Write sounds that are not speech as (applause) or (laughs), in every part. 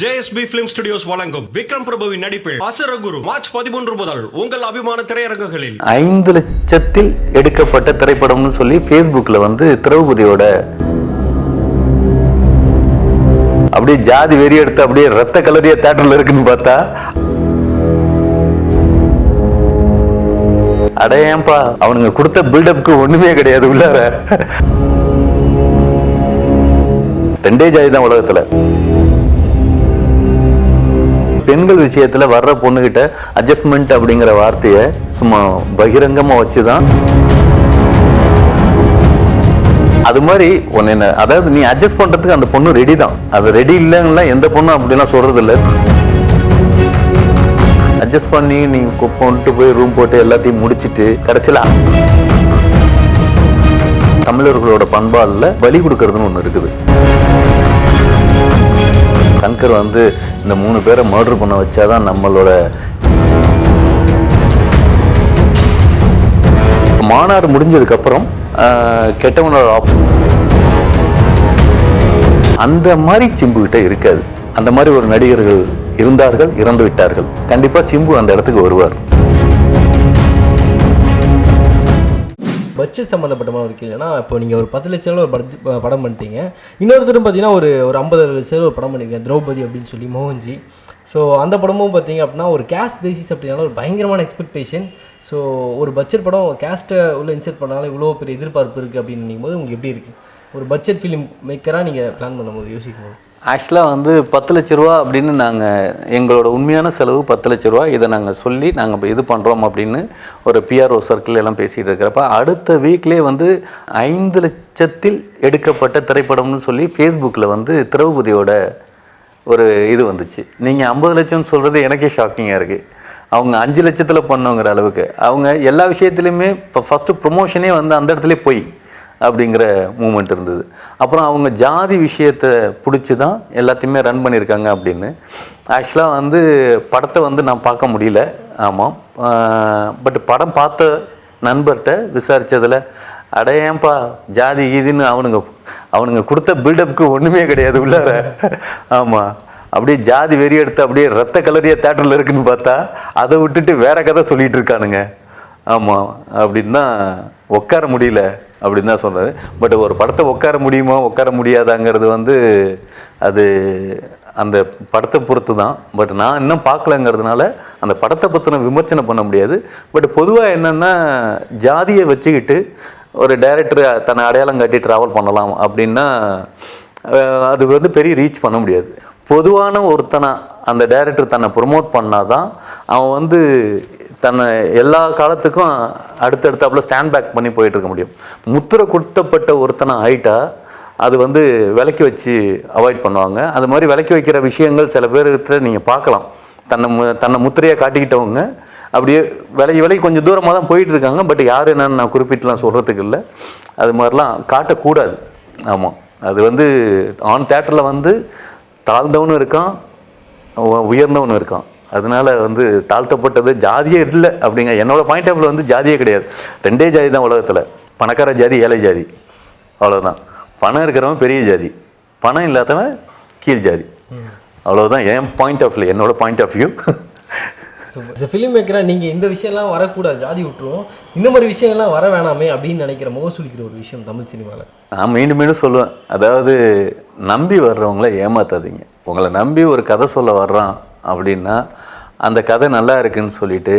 JSP film studios வழங்கும் விக்ரம் பிரபுவின் நடிப்பில் அசரகுரு March பதிமூன்று முதல் உங்கள் அபிமான திரையரங்குகளில். ஐந்து லட்சத்தில் எடுக்கப்பட்ட திரைப்படம்னு சொல்லி ஃபேஸ்புக்கில் வந்து திரௌபதியோட அப்படியே ஜாதி வெறி எடுத்து அப்படியே ரத்த கலரியா தேட்டர்ல இருக்குன்னு பார்த்தா அடையேன்பா அவனுங்க கொடுத்த பில்டப்க்கு ஒண்ணுமே கிடையாது உள்ளார. ரெண்டே ஜாதி தான் உலகத்துல. பெண்கள் விஷயத்துல வர்ற பொண்ணுகிட்ட அட்ஜஸ்ட்மெண்ட் அப்படிங்கிற வார்த்தையை சும்மா பகிரங்கமா வச்சுதான். அது மாதிரி ஒன்னு என்ன அதாவது நீ அட்ஜஸ்ட் பண்றதுக்கு அந்த பொண்ணு ரெடி தான். அது ரெடி இல்லைன்னா எந்த பொண்ணும் அப்படிலாம் சொல்றது இல்லை அட்ஜஸ்ட் பண்ணி நீங்கள் கொண்டு போய் ரூம் போட்டு எல்லாத்தையும் முடிச்சிட்டு கடைசியில தமிழர்களோட பண்பாடுல பலி கொடுக்கறதுன்னு ஒன்று இருக்குது. சங்கர் வந்து இந்த மூணு பேரை மர்டர் பண்ண வச்சாதான் நம்மளோட மாநாடு முடிஞ்சதுக்கப்புறம் கெட்டவனோட அந்த மாதிரி சிம்புக்கிட்ட இருக்காது. அந்த மாதிரி ஒரு நடிகர்கள் இருந்தார்கள் இறந்து விட்டார்கள் கண்டிப்பாக சிம்பு அந்த இடத்துக்கு வருவார். பட்ஜெட் சம்மந்தப்பட்டமான ஒரு கேள்வினா இப்போ நீங்கள் ஒரு பத்து லட்சம் ஒரு பட்ஜெட் படம் பண்ணிட்டீங்க. இன்னொருத்தரும் பார்த்தீங்கன்னா ஒரு ஒரு ஐம்பது லட்சம் ஒரு படம் பண்ணியிருக்கேன் திரௌபதி அப்படின்னு சொல்லி மோகன்ஜி. ஸோ அந்த படமும் பார்த்தீங்க அப்படின்னா ஒரு கேஸ்ட் பேசிஸ் அப்படின்னால ஒரு பயங்கரமான எக்ஸ்பெக்டேஷன் ஸோ ஒரு பட்ஜெட் படம் கேஸ்ட்டை உள்ள இன்சர்ட் பண்ணாலும் இவ்வளோ பெரிய எதிர்பார்ப்பு இருக்குது அப்படின்னு நினைக்கும் போது உங்களுக்கு எப்படி இருக்குது ஒரு பட்ஜெட் ஃபிலிம் மேக்கராக நீங்கள் பிளான் பண்ணும்போது யோசிக்கும் போது ஆக்சுவலாக வந்து பத்து லட்ச ரூபா அப்படின்னு நாங்கள் எங்களோட உண்மையான செலவு பத்து லட்ச ரூபா. இதை நாங்கள் சொல்லி நாங்கள் இது பண்ணுறோம் அப்படின்னு ஒரு பிஆர்ஓ சர்க்கிள் எல்லாம் பேசிகிட்டு இருக்கிறப்ப அடுத்த வீக்லேயே வந்து ஐந்து லட்சத்தில் எடுக்கப்பட்ட திரைப்படம்னு சொல்லி ஃபேஸ்புக்கில் வந்து திரௌபதியோட ஒரு இது வந்துச்சு. நீங்கள் ஐம்பது லட்சம் சொல்கிறது எனக்கே ஷாக்கிங்காக இருக்குது அவங்க அஞ்சு லட்சத்தில் பண்ணுங்கிற அளவுக்கு. அவங்க எல்லா விஷயத்துலையுமே இப்போ ஃபஸ்ட்டு ப்ரொமோஷனே வந்து அந்த இடத்துல போய் அப்படிங்கிற மூமெண்ட் இருந்தது. அப்புறம் அவங்க ஜாதி விஷயத்தை பிடிச்சி தான் எல்லாத்தையுமே ரன் பண்ணியிருக்காங்க அப்படின்னு. ஆக்சுவலாக வந்து படத்தை வந்து நான் பார்க்க முடியல. ஆமாம். பட் படம் பார்த்த நண்பர்கிட்ட விசாரித்ததில் அட ஏன்பா ஜாதி கீதின்னு அவனுங்க அவனுங்க கொடுத்த பில்டப்க்கு ஒன்றுமே கிடையாது உள்ளார. ஆமாம் அப்படியே ஜாதி வெறி எடுத்து அப்படியே ரத்த கலரியா தேட்டரில் இருக்குன்னு பார்த்தா அதை விட்டுட்டு வேற கதை சொல்லிகிட்டு இருக்கானுங்க. ஆமாம் அப்படின்னு தான் உட்கார முடியல. அப்படின்னு தான் சொல்கிறாரு பட் ஒரு படத்தை உட்கார முடியுமா உட்கார முடியாதாங்கிறது வந்து அது அந்த படத்தை பொறுத்து தான் பட் நான் இன்னும் பார்க்கலங்கிறதுனால அந்த படத்தை பற்றின விமர்சனம் பண்ண முடியாது. பட் பொதுவாக என்னென்னா ஜாதியை வச்சுக்கிட்டு ஒரு டைரக்டர் தன்னை அடையாளம் காட்டி ட்ராவல் பண்ணலாம் அப்படின்னா அது வந்து பெரிய ரீச் பண்ண முடியாது. பொதுவான ஒருத்தனை அந்த டைரக்டர் தன்னை ப்ரொமோட் பண்ணாதான் அவன் வந்து தன்னை எல்லா காலத்துக்கும் அடுத்தடுத்தாப்புல ஸ்டாண்ட் பேக் பண்ணி போயிட்டு இருக்க முடியும். முத்திரை குத்தப்பட்ட ஒருத்தனை ஆயிட்டா அது வந்து விலக்கி வச்சு அவாய்ட் பண்ணுவாங்க. அது மாதிரி விலக்கி வைக்கிற விஷயங்கள் சில பேர்கிட்ட நீங்கள் பார்க்கலாம். தன்னை மு- தன்னை முத்திரையாக காட்டிக்கிட்டவங்க அப்படியே விலகி விலகி கொஞ்சம் தூரமாக தான் போயிட்டு இருக்காங்க பட் யார் என்னன்னு நான் குறிப்பிட்டுலாம் சொல்கிறதுக்கு இல்லை. அது மாதிரிலாம் காட்டக்கூடாது. ஆமாம் அது வந்து ஆன் தேட்டரில் வந்து தாழ்ந்தவனும் இருக்கான் உ- உயர்ந்தவனும் இருக்கான். அதனால வந்து தாழ்த்தப்பட்டது ஜாதியே இல்லை அப்படிங்க. என்னோட பாயிண்ட் ஆஃப் வந்து ஜாதியே கிடையாது. ரெண்டே ஜாதி தான் உலகத்தில். பணக்கார ஜாதி ஏழை ஜாதி. அவ்வளவுதான். பணம் இருக்கிறவன் பெரிய ஜாதி. பணம் இல்லாதவன் கீழ் ஜாதி. அவ்வளவுதான் என் பாயிண்ட் ஆஃப் என்னோட பாயிண்ட் ஆஃப் வியூ ஃபிலிம் மேக்கராக நீங்கள் இந்த விஷயம்லாம் வரக்கூடாது. ஜாதி விட்டுருவோம் இந்த மாதிரி விஷயங்கள்லாம் வர வேணாமே அப்படின்னு நினைக்கிற முகசூலிக்கிற ஒரு விஷயம் தமிழ் சினிமாவில் நான் மீண்டும் மீண்டும் சொல்லுவேன். அதாவது நம்பி வர்றவங்கள ஏமாத்தாதீங்க. உங்களை நம்பி ஒரு கதை சொல்ல வர்றான் அப்படின்னா அந்த கதை நல்லா இருக்குன்னு சொல்லிட்டு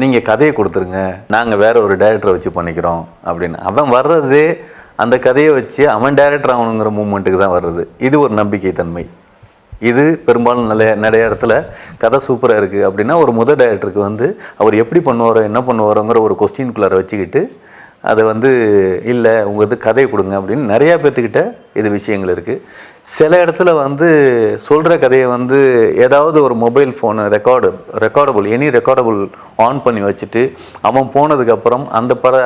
நீங்கள் கதையை கொடுத்துருங்க. நாங்கள் வேறு ஒரு டைரக்டரை வச்சு பண்ணிக்கிறோம் அப்படின்னு. அவன் வர்றதே அந்த கதையை வச்சு அவன் டைரக்டர் ஆகணுங்கிற மூமெண்ட்டுக்கு தான் வர்றது. இது ஒரு நம்பிக்கை தன்மை. இது பெரும்பாலும் நல்ல நிறைய இடத்துல கதை சூப்பராக இருக்குது அப்படின்னா ஒரு முதல் டைரக்டருக்கு வந்து அவர் எப்படி பண்ணுவாரோ என்ன பண்ணுவாரோங்கிற ஒரு கொஸ்டின்குள்ளார வச்சுக்கிட்டு அதை வந்து இல்லை உங்கள் இது கதையை கொடுங்க அப்படின்னு நிறையா பேர்த்துக்கிட்ட இது விஷயங்கள் இருக்குது சில இடத்துல வந்து சொல்கிற கதையை வந்து ஏதாவது ஒரு mobile phone record recordable any recordable on பண்ணி வச்சுட்டு அவன் போனதுக்கப்புறம் அந்த பட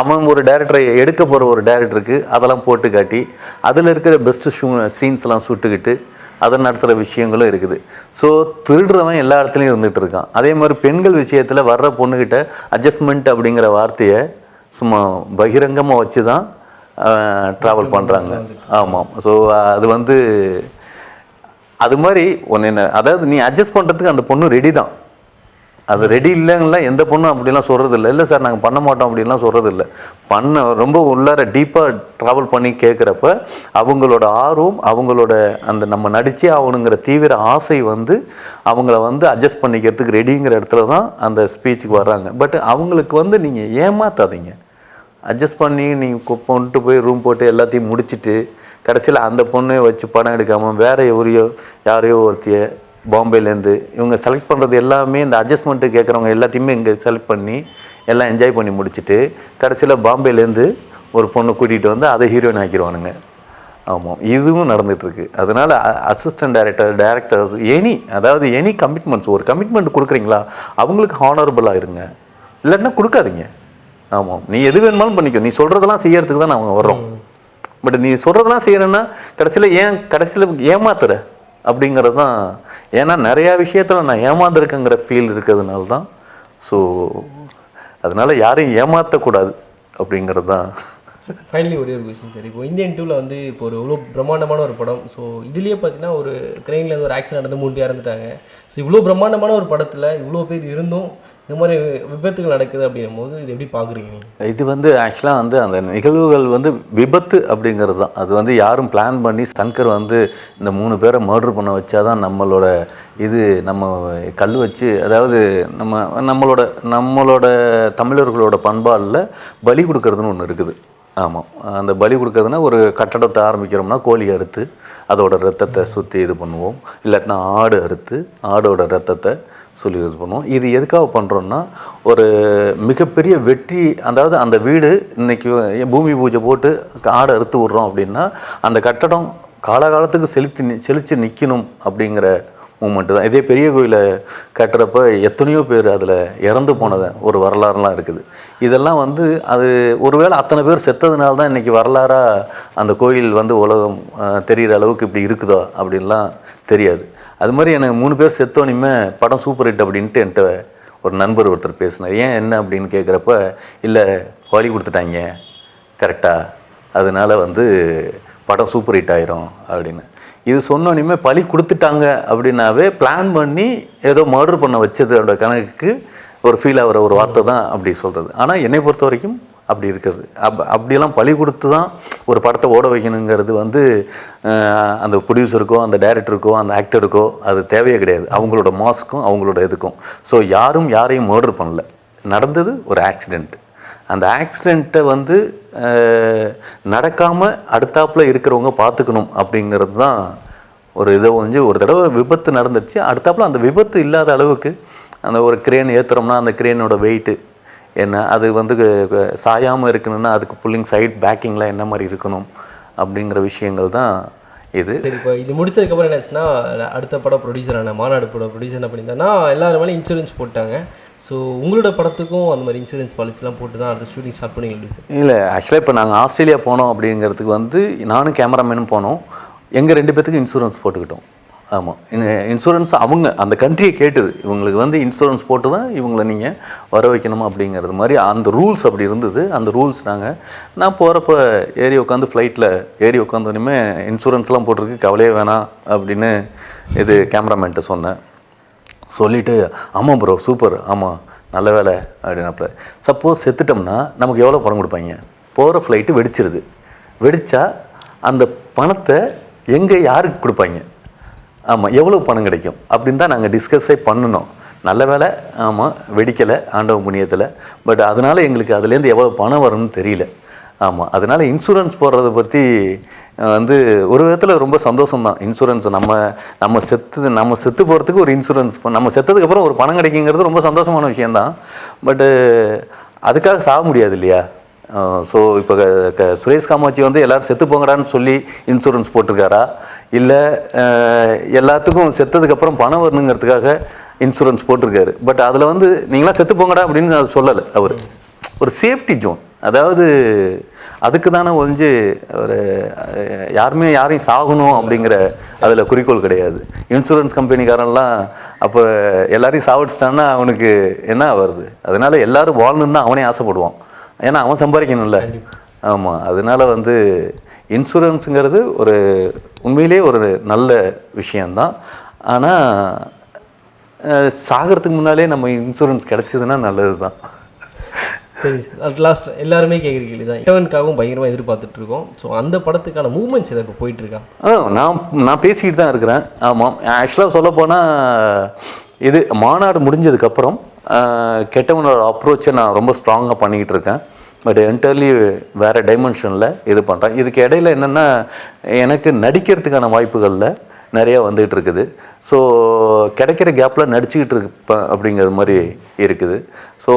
அவன் ஒரு டேரக்டரை எடுக்க போகிற ஒரு டேரக்டருக்கு அதெல்லாம் போட்டு காட்டி அதில் இருக்கிற பெஸ்ட்டு ஷூ சீன்ஸ்லாம் சுட்டுக்கிட்டு அதை நடத்துகிற விஷயங்களும் இருக்குது. ஸோ திருடுறவன் எல்லா இடத்துலையும் இருந்துகிட்டு இருக்கான். அதே மாதிரி பெண்கள் விஷயத்தில் வர்ற பொண்ணுக்கிட்ட அட்ஜஸ்ட்மெண்ட் அப்படிங்கிற வார்த்தையை சும்மா பகிரங்கமாக வச்சு தான் ட்ராவல் பண்ணுறாங்க ஆமாம் ஸோ அது வந்து அது மாதிரி ஒன்று என்ன அதாவது நீ அட்ஜஸ்ட் பண்ணுறதுக்கு அந்த பொண்ணு ரெடி தான். அது ரெடி இல்லைங்களா எந்த பொண்ணும் அப்படிலாம் சொல்கிறது இல்லை இல்லை சார் நாங்கள் பண்ண மாட்டோம் அப்படின்லாம் சொல்கிறது இல்லை பண்ண ரொம்ப உள்ளார டீப்பாக ட்ராவல் பண்ணி கேட்குறப்ப அவங்களோட ஆர்வம் அவங்களோட அந்த நம்ம நடிச்சே ஆகணுங்கிற தீவிர ஆசை வந்து அவங்கள வந்து அட்ஜஸ்ட் பண்ணிக்கிறதுக்கு ரெடிங்கிற இடத்துல தான் அந்த ஸ்பீச்சுக்கு வர்றாங்க. பட் அவங்களுக்கு வந்து நீங்கள் ஏமாத்தாதீங்க. அட்ஜஸ்ட் பண்ணி நீங்கள் கொண்டு போய் ரூம் போட்டு எல்லாத்தையும் முடிச்சிட்டு கடைசியில் அந்த பொண்ணை வச்சு படம் எடுக்காமல் வேறு எவரையோ யாரையோ ஒருத்திய பாம்பேலேருந்து இவங்க செலக்ட் பண்ணுறது எல்லாமே இந்த அட்ஜஸ்ட்மெண்ட்டு கேட்குறவங்க எல்லாத்தையுமே இங்கே செலக்ட் பண்ணி எல்லாம் என்ஜாய் பண்ணி முடிச்சுட்டு கடைசியில் பாம்பேலேருந்து ஒரு பொண்ணை கூட்டிகிட்டு வந்து அதை ஹீரோயின் ஆக்கிடுவானுங்க ஆமாம் இதுவும் நடந்துகிட்ருக்கு அதனால் அசிஸ்டன்ட் டைரக்டர் டைரக்டர்ஸ் எனி அதாவது எனி கமிட்மெண்ட்ஸ் ஒரு கமிட்மெண்ட் கொடுக்குறீங்களா அவங்களுக்கு ஹானரபுளாக இருங்க. இல்லைன்னா கொடுக்காதீங்க. ஆமாம். நீ எது வேணுமாலும் பண்ணிக்கோ. நீ சொல்கிறதெல்லாம் செய்யறதுக்கு தான் நாங்கள் வர்றோம். பட் நீ சொல்கிறதெல்லாம் செய்யணும்னா கடைசியில் ஏன் கடைசியில் ஏமாத்துற? அப்படிங்கிறது தான். ஏன்னா நிறையா விஷயத்தில் நான் ஏமாந்துருக்கேங்கிற ஃபீல் இருக்கிறதுனால தான். ஸோ அதனால யாரையும் ஏமாற்றக்கூடாது அப்படிங்கிறது தான். ஃபைனலி ஒரே ஒரு கொஸ்டின் சார் இப்போ இந்தியன் டூவில் வந்து இப்போ ஒரு இவ்வளோ பிரம்மாண்டமான ஒரு படம். ஸோ இதுலேயே பார்த்தீங்கன்னா ஒரு கிரெயின்லேருந்து ஒரு ஆக்சிடென்ட் நடந்து பேர் இறந்துட்டாங்க. ஸோ இவ்வளோ பிரம்மாண்டமான ஒரு படத்தில் இவ்வளோ பேர் இருந்தும் இந்த மாதிரி விபத்துகள் நடக்குது அப்படின்னும் போது இது எப்படி பார்க்குறீங்க நீங்கள் இது வந்து ஆக்சுவலாக வந்து அந்த நிகழ்வுகள் வந்து விபத்து அப்படிங்கிறது தான். அது வந்து யாரும் பிளான் பண்ணி சங்கர் வந்து இந்த மூணு பேரை மர்டர் பண்ண வச்சாதான் நம்மளோட இது நம்ம கல் வச்சு அதாவது நம்ம நம்மளோட நம்மளோட தமிழர்களோட பண்பாடில் பலி கொடுக்கறதுன்னு ஒன்று இருக்குது. ஆமாம் அந்த பலி கொடுக்கறதுனா ஒரு கட்டடத்தை ஆரம்பிக்கிறோம்னா கோழி அறுத்து அதோட ரத்தத்தை சுற்றி இது பண்ணுவோம். இல்லாட்டினா ஆடு அறுத்து ஆடோட ரத்தத்தை சொல்லி இது பண்ணுவோம். இது எதுக்காக பண்ணுறோன்னா ஒரு மிகப்பெரிய வெற்றி அதாவது அந்த வீடு இன்னைக்கு பூமி பூஜை போட்டு ஆடை அறுத்து விட்றோம் அப்படின்னா அந்த கட்டடம் காலகாலத்துக்கு செலுத்தி நி- நிற்கணும் அப்படிங்கிற மூமெண்ட்டு தான். இதே பெரிய கோயிலை கட்டுறப்ப எத்தனையோ பேர் அதில் இறந்து போனதை ஒரு வரலாறுலாம் இருக்குது. இதெல்லாம் வந்து அது ஒருவேளை அத்தனை பேர் செத்ததுனால தான் இன்றைக்கி வரலாறாக அந்த கோயில் வந்து உலகம் தெரிகிற தெரியிற அளவுக்கு இப்படி இருக்குதோ அப்படின்லாம் தெரியாது. அது மாதிரி எனக்கு மூணு பேர் செத்தோனிமே படம் சூப்பர் ஹிட் அப்படின்ட்டு என்கிட்ட ஒரு நண்பர் ஒருத்தர் பேசினார். ஏன் என்ன? அப்படின்னு கேட்குறப்ப இல்லை வழி கொடுத்துட்டாங்க. கரெக்டாக அதனால் வந்து படம் சூப்பர் ஹிட் ஆயிரும். அப்படின்னு. இது சொன்னோனையுமே பழி கொடுத்துட்டாங்க அப்படின்னாவே பிளான் பண்ணி ஏதோ மர்டர் பண்ண வச்சதோட கணக்குக்கு ஒரு ஃபீல் ஆகிற ஒரு வார்த்தை தான் அப்படி சொல்கிறது ஆனால் என்னை பொறுத்த வரைக்கும் அப்படி இருக்கிறது அப் அப்படியெல்லாம் பழி கொடுத்து தான் ஒரு படத்தை ஓட வைக்கணுங்கிறது வந்து அந்த ப்ரொடியூசருக்கோ அந்த டைரக்டருக்கோ அந்த ஆக்டருக்கோ அது தேவையே கிடையாது. அவங்களோட மாஸ்க்கும் அவங்களோட இதுக்கும். ஸோ யாரும் யாரையும் மர்டர் பண்ணல. நடந்தது ஒரு ஆக்சிடெண்ட் அந்த ஆக்சிடெண்ட்டை வந்து நடக்காமல் அடுத்தாப்பில் இருக்கிறவங்க பார்த்துக்கணும் அப்படிங்கிறது தான் ஒரு இதை வந்து ஒரு தடவை விபத்து நடந்துருச்சு. அடுத்தாப்பில் அந்த விபத்து இல்லாத அளவுக்கு அந்த ஒரு கிரேன் ஏற்றுறோம்னா அந்த கிரேனோட வெயிட்டு என்ன அது வந்து சாயாமல் இருக்கணும்னா அதுக்கு புல்லிங் சைட் பேக்கிங்லாம் என்ன மாதிரி இருக்கணும் அப்படிங்கிற விஷயங்கள் தான் இது. சரி இப்போ இது முடிச்சதுக்கப்புறம் என்னாச்சுன்னா அடுத்த படம் ப்ரொடியூசரான மாநாடு படம் ப்ரொடியூசர் என்ன பண்ணியிருந்தாருன்னா எல்லாரும் மேலே இன்சூரன்ஸ் போட்டாங்க. ஸோ உங்களோட படத்துக்கும் அந்த மாதிரி இன்சூரன்ஸ் பாலிசிலாம் போட்டு தான் அடுத்த ஷூட்டிங் ஸ்டார்ட் பண்ணி எப்படி சார் இல்லை ஆக்சுவலாக இப்போ நாங்கள் ஆஸ்திரேலியா போனோம் அப்படிங்கிறதுக்கு வந்து நானும் கேமராமேனும் போனோம். எங்கள் ரெண்டு பேத்துக்கும் இன்சூரன்ஸ் போட்டுக்கிட்டோம். ஆமாம் இன்சூரன்ஸ் அவங்க அந்த கண்ட்ரியை கேட்டுது இவங்களுக்கு வந்து இன்சூரன்ஸ் போட்டு தான் இவங்களை நீங்கள் வர வைக்கணுமா அப்படிங்கிறது மாதிரி அந்த ரூல்ஸ் அப்படி இருந்தது. அந்த ரூல்ஸ் நாங்கள் நான் போகிறப்ப ஏறி உட்காந்து ஃப்ளைட்டில் ஏறி உட்காந்தோடனே இன்சூரன்ஸ்லாம் போட்டிருக்கு கவலையே வேணாம் அப்படின்னு இது கேமராமேன்ட்ட சொன்னேன். சொல்லிட்டு ஆமாம் ப்ரோ சூப்பர் ஆமாம் நல்ல வேலை அப்படின்னு சப்போஸ் செத்துட்டோம்னா நமக்கு எவ்வளோ பணம் கொடுப்பாங்க? போகிற ஃப்ளைட்டு வெடிச்சிருது. வெடித்தா அந்த பணத்தை எங்கே யாருக்கு கொடுப்பாங்க? ஆமாம் எவ்வளோ பணம் கிடைக்கும்? அப்படின்னு தான் நாங்கள் டிஸ்கஸே பண்ணினோம் நல்ல வேலை ஆமாம் வெடிக்கலை ஆண்டவ புண்ணியத்தில். பட் அதனால் எங்களுக்கு அதுலேருந்து எவ்வளோ பணம் வரும்னு தெரியல. ஆமாம் அதனால இன்சூரன்ஸ் போடுறத பற்றி வந்து ஒரு விதத்தில் ரொம்ப சந்தோஷம் தான் இன்சூரன்ஸ் நம்ம நம்ம செத்து நம்ம செத்து போகிறதுக்கு ஒரு இன்சூரன்ஸ் நம்ம செத்ததுக்கப்புறம் ஒரு பணம் கிடைக்குங்கிறது ரொம்ப சந்தோஷமான விஷயந்தான் பட்டு அதுக்காக சாக முடியாது இல்லையா? ஸோ இப்போ க- சுரேஷ் காமாட்சி வந்து எல்லோரும் செத்து போங்கடான்னு சொல்லி இன்சூரன்ஸ் போட்டிருக்காரா? இல்லை எல்லாத்துக்கும் செத்ததுக்கப்புறம் பணம் வரணுங்கிறதுக்காக இன்சூரன்ஸ் போட்டிருக்காரு. பட் அதில் வந்து நீங்களாம் செத்து போங்கடா அப்படின்னு அது சொல்லலை அவர். ஒரு சேஃப்டி ஜோன் அதாவது அதுக்கு தானே ஒழிஞ்சு ஒரு யாருமே யாரையும் சாகணும் அப்படிங்கிற அதில் குறிக்கோள் கிடையாது. இன்சூரன்ஸ் கம்பெனிக்காரன்லாம் அப்போ எல்லாரையும் சாவடிச்சிட்டான்னா அவனுக்கு என்ன வருது அதனால எல்லாரும் வாழணும்னு தான் அவனே ஆசைப்படுவான். ஏன்னா அவன் சம்பாதிக்கணும்ல. ஆமாம் அதனால வந்து இன்சூரன்ஸுங்கிறது ஒரு உண்மையிலே ஒரு நல்ல விஷயந்தான் ஆனால் சாகிறதுக்கு முன்னாலே நம்ம இன்சூரன்ஸ் கிடைச்சதுன்னா நல்லது தான் சரி. அட் லாஸ்ட் எல்லாருமே கேட்குற கேள்வி தான் இட்டவனுக்காகவும் பயங்கரமாக எதிர்பார்த்துட்டு இருக்கோம். ஸோ அந்த படத்துக்கான மூமெண்ட்ஸ் இதை இப்போ போயிட்டு இருக்கா? ஆ நான் நான் பேசிக்கிட்டு தான் இருக்கிறேன். ஆமாம் ஆக்சுவலாக சொல்ல இது மாநாடு முடிஞ்சதுக்கப்புறம் கெட்டவனோட அப்ரோச்சை நான் ரொம்ப ஸ்ட்ராங்காக பண்ணிக்கிட்டு இருக்கேன். பட் என்டர்லி வேறு டைமென்ஷனில் இது பண்ணுறேன் இதுக்கு இடையில என்னென்னா எனக்கு நடிக்கிறதுக்கான வாய்ப்புகளில் நிறையா வந்துகிட்டு இருக்குது. ஸோ கிடைக்கிற கேப்பில் நடிச்சுக்கிட்டு இருப்பேன் அப்படிங்கிற மாதிரி இருக்குது. ஸோ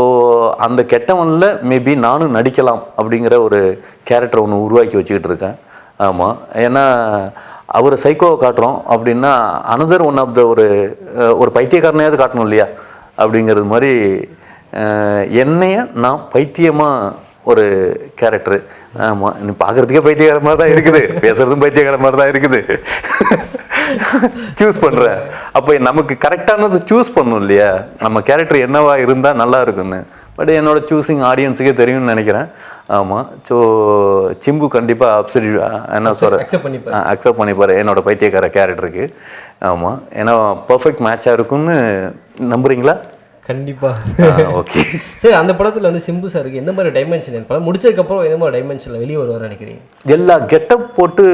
அந்த கெட்டவனில் மேபி நானும் நடிக்கலாம் அப்படிங்கிற ஒரு கேரக்டர் ஒன்று உருவாக்கி வச்சுக்கிட்டு இருக்கேன். ஆமாம் ஏன்னா அவரை சைக்கோவை காட்டுறோம் அப்படின்னா அனதர் ஒன் ஆஃப் த ஒரு ஒரு பைத்தியக்காரனையாவது காட்டணும் இல்லையா? அப்படிங்கிறது மாதிரி என்னைய நான் பைத்தியமாக ஒரு கேரக்டர் ஆமாம் நீ பார்க்குறதுக்கே பைத்தியக்கார மாதிரி தான் இருக்குது. (laughs) பேசுறதும் பைத்தியக்கார மாதிரி தான் இருக்குது. சூஸ் பண்ணுறேன் அப்போ நமக்கு கரெக்டானது சூஸ் பண்ணணும் இல்லையா? நம்ம கேரக்டர் என்னவா இருந்தால் நல்லா இருக்குன்னு பட் என்னோட சூஸிங் ஆடியன்ஸுக்கே தெரியும்னு நினைக்கிறேன். ஆமாம் ஸோ சிம்பு கண்டிப்பாக அப்சரி என்ன பண்ணிப்பாரு. அக்செப்ட் பண்ணிப்பாரு. என்னோட பைத்தியக்கார கேரக்டருக்கு ஆமாம் ஏன்னா பர்ஃபெக்ட் மேட்சாக இருக்கும்னு நம்புறீங்களா? கண்டிப்பாக ஓகே (laughs) சரி அந்த படத்தில் வந்து சிம்பு சாருக்கு எந்த மாதிரி டைமென்ஷன் படம் முடிச்சதுக்கப்புறம் எந்த மாதிரி டைமென்ஷனில் வெளியே வருவார் நினைக்கிறீங்க? எல்லா கெட்டப் போட்டு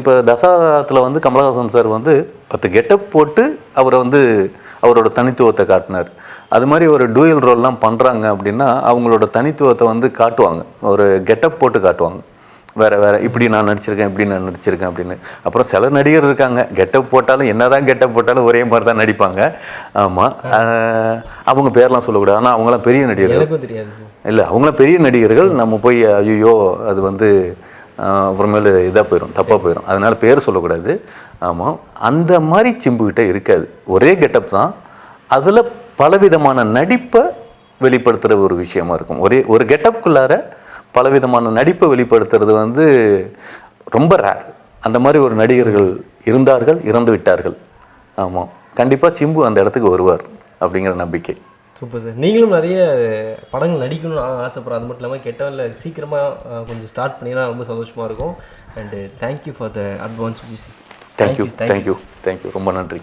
இப்போ தசாத்தில் வந்து கமலஹாசன் சார் வந்து பத்து கெட்டப் போட்டு அவரை வந்து அவரோட தனித்துவத்தை காட்டினார். அது மாதிரி ஒரு டூயல் ரோல்லாம் பண்ணுறாங்க அப்படின்னா அவங்களோட தனித்துவத்தை வந்து காட்டுவாங்க. ஒரு கெட்டப் போட்டு காட்டுவாங்க. வேற வேற இப்படி நான் நடிச்சிருக்கேன் இப்படி நான் நடிச்சிருக்கேன் அப்படின்னு. அப்புறம் சில நடிகர் இருக்காங்க. கெட்டப் போட்டாலும் என்னதான் கெட்டப் போட்டாலும் ஒரே மாதிரி தான் நடிப்பாங்க. ஆமாம் அவங்க பேர்லாம் சொல்லக்கூடாது. ஆனால் அவங்களாம் பெரிய நடிகர்கள். இல்லை அவங்களாம் பெரிய நடிகர்கள். நம்ம போய் ஐயோ அது வந்து அப்புறமேலு இதாக போயிடும் தப்பாக போயிடும் அதனால பேர் சொல்லக்கூடாது. ஆமாம் அந்த மாதிரி சிம்புக்கிட்ட இருக்காது. ஒரே கெட்டப் தான். அதில் பலவிதமான நடிப்பை வெளிப்படுத்துகிற ஒரு விஷயமா இருக்கும். ஒரே ஒரு கெட்டப்புக்குள்ளார பலவிதமான நடிப்பை வெளிப்படுத்துறது வந்து ரொம்ப ரேர் அந்த மாதிரி ஒரு நடிகர்கள் இருந்தார்கள் இறந்து விட்டார்கள். ஆமாம் கண்டிப்பாக சிம்பு அந்த இடத்துக்கு வருவார் அப்படிங்கிற நம்பிக்கை. Super sir. நீங்களும் நிறைய படங்கள் நடிக்கணும்னு ஆசைப்படுறேன். அது மட்டும் இல்லாமல் கெட்டவனில் சீக்கிரமாக கொஞ்சம் ஸ்டார்ட் பண்ணினா ரொம்ப சந்தோஷமாக இருக்கும். And thank you for the advance thank you thank you thank you ரொம்ப நன்றி.